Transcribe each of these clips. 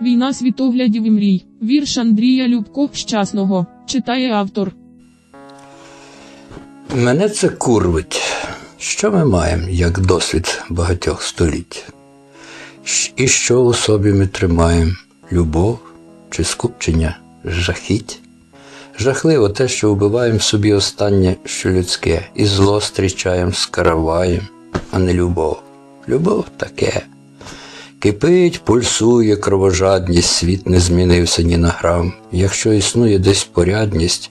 Війна світоглядів і мрій. Вірш Андрія Любко Щасного. Читає автор. Мене це курвить. Що ми маємо, як досвід багатьох століть? І що у собі ми тримаємо? Любов чи скупчення жахіть? Жахливо те, що вбиваємо в собі останнє, що людське, і зло зустрічаємо з караваєм, а не любов. Любов таке. Кипить, пульсує кровожадність, світ не змінився ні на грам. Якщо існує десь порядність,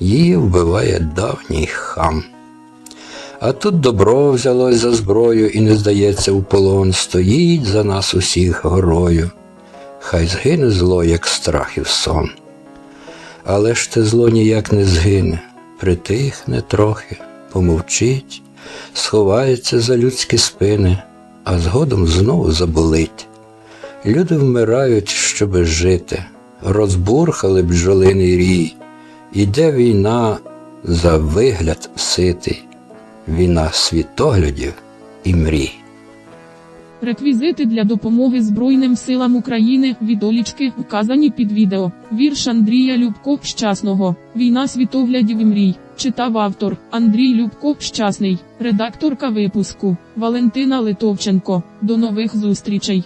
її вбиває давній хам. А тут добро взялось за зброю і не здається у полон, стоїть за нас усіх горою. Хай згине зло, як страхів сон. Але ж те зло ніяк не згине, притихне трохи, помовчить, сховається за людські спини, а згодом знову заболить. Люди вмирають, щоби жити, розбурхали бджолиний рій. Іде війна за вигляд ситий, війна світоглядів і мрій. Реквізити для допомоги Збройним силам України відолічки вказані під відео. Вірш Андрія Любко Щасного. Війна світоглядів і мрій. Читав автор Андрій Любко Щасний, редакторка випуску Валентина Литовченко. До нових зустрічей.